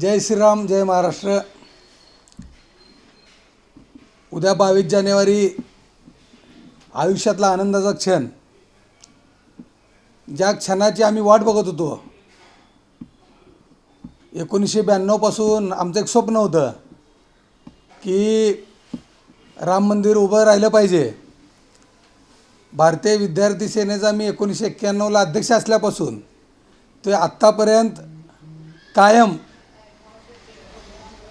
जय श्रीराम जय महाराष्ट्र. उद्या बावीस जानेवारी आयुष्यातला आनंदाचा क्षण. ज्या क्षणाची आम्ही वाट बघत होतो एकोणीसशे ब्याण्णवपासून आमचं एक स्वप्न होतं की राम मंदिर उभं राहिलं पाहिजे. भारतीय विद्यार्थी सेनेचा मी एकोणीसशे एक्क्याण्णवला अध्यक्ष असल्यापासून ते आत्तापर्यंत कायम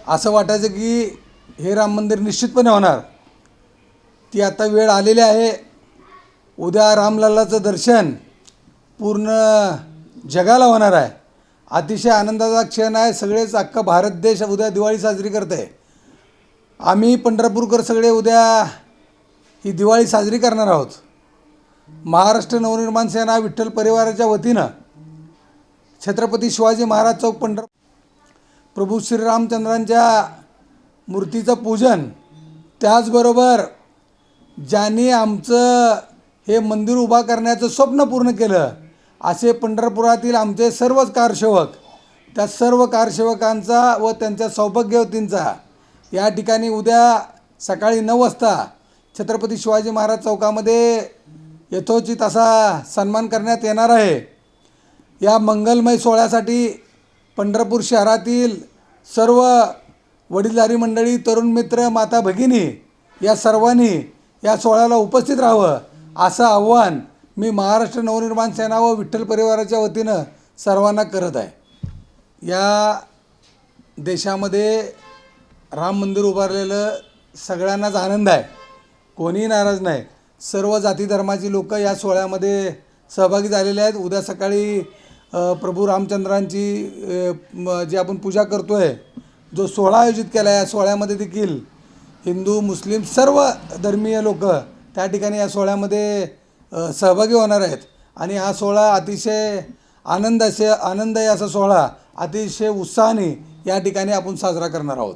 असं वाटायचं की हे राम मंदिर निश्चितपणे होणार. ती आता वेळ आलेली आहे. उद्या रामलालाचं दर्शन पूर्ण जगाला होणार आहे. अतिशय आनंदाचा क्षण आहे. सगळेच अख्खा भारत देश उद्या दिवाळी साजरी करत आहे आम्ही पंढरपूरकर सगळे उद्या ही दिवाळी साजरी करणार आहोत. महाराष्ट्र नवनिर्माण सेना विठ्ठल परिवाराच्या वतीनं छत्रपती शिवाजी महाराज चौक पंढर प्रभू श्रीरामचंद्रांच्या मूर्तीचं पूजन. त्याचबरोबर ज्यांनी आमचं हे मंदिर उभा करण्याचं स्वप्न पूर्ण केलं असे पंढरपुरातील आमचे सर्वच कारसेवक त्या सर्व कारसेवकांचा व त्यांच्या सौभाग्यवतींचा या ठिकाणी उद्या सकाळी नऊ वाजता छत्रपती शिवाजी महाराज चौकामध्ये यथोचित असा सन्मान करण्यात येणार आहे. या मंगलमय सोहळ्यासाठी पंढरपूर शहरातील सर्व वडीलधारी मंडळी तरुण मित्र माता भगिनी या सर्वांनी या सोहळ्याला उपस्थित राहावं असं आव्हान मी महाराष्ट्र नवनिर्माण सेना व विठ्ठल परिवाराच्या वतीनं सर्वांना करत आहे. या देशामध्ये राम मंदिर उभारलेलं सगळ्यांनाच आनंद आहे. कोणीही नाराज नाही. सर्व जाती धर्माची लोकं या सोहळ्यामध्ये सहभागी झालेले आहेत. उद्या सकाळी प्रभू रामचंद्रांची जी आपण पूजा करतो आहे जो सोहळा आयोजित केला आहे या सोहळ्यामध्ये देखील हिंदू मुस्लिम सर्व धर्मीय लोक त्या ठिकाणी या सोहळ्यामध्ये सहभागी होणार आहेत. आणि हा सोहळा अतिशय आनंदाचे आनंददायी असा सोहळा अतिशय उत्साहाने या ठिकाणी आपण साजरा करणार आहोत.